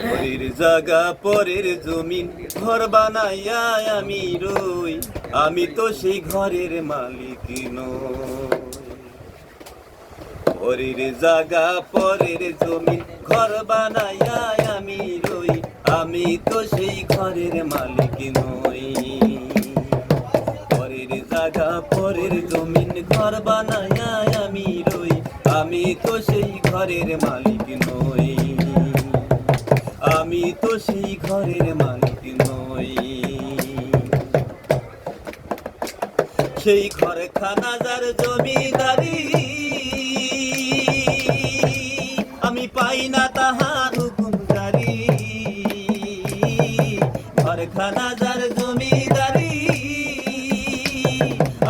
পরের জায়গা, পরের জমিন, ঘর বানাইয়া আমি রই। আমি তো সেই ঘরের মালিক নই। পরের জায়গা, পরের জমিন, ঘর বানাইয়া আমি রই। আমি তো সেই ঘরের মালিক নই। পরের জায়গা, পরের জমিন, ঘর বানাইয়া তো সেই ঘরের মালিক নই। আমি তো সেই ঘরের মালিক নই। সেই ঘরে খানা যার জমিদারি, আমি পাই না তাহার হুকুমদারি ঘরে খানা যার জমিদারি,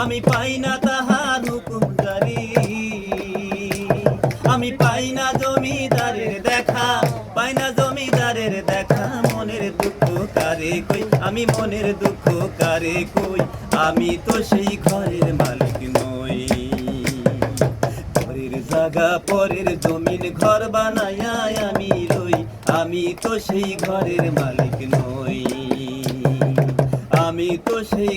আমি পাই না তাহার হুকুমদারি আমি পাই না জমিদারের দেখা, পাই না জমিদারের দেখা, মনের দুঃখ কারে কই? আমি মনের দুঃখ কারে কই? আমি তো সেই ঘরের মালিক নই। ঘরের জায়গা, পরের জমিন, ঘর বানাইয়া আমি রই। আমি তো সেই ঘরের মালিক নই। আমি তো সেই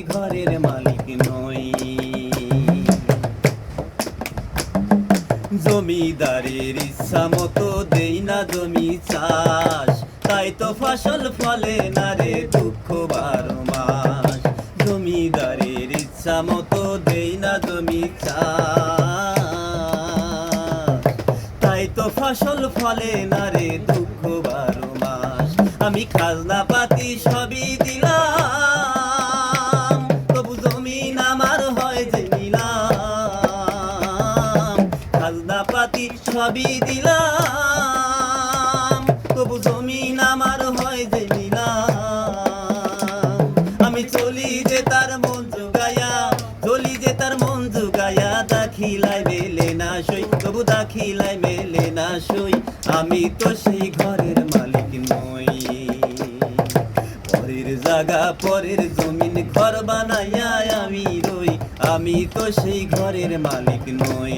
জমিদারের ইচ্ছা মতো দেই না জমি চাষ। তাই তো ফসল ফলে না রে দুঃখ বারো মাস। জমিদারের ইচ্ছা মতো দেই না জমি চাষ। তাই তো ফসল ফলে না রে দুঃখ বারো মাস। আমি খাজনা পাতি সবই দিলাম। সবই দিলাম, তবু জমিন আমার হয় যে আমি চলি যে তার মন জোগায়া, চলি যে তার মন জোগায়া দাখিলাই মেলে না সই, তবু দাখিলাই মেলে না সই। আমি তো সেই ঘরের মালিক নই। পরের জাগা পরের জমিন, ঘর বানাইয়া আমি রই। আমি তো সেই ঘরের মালিক নই।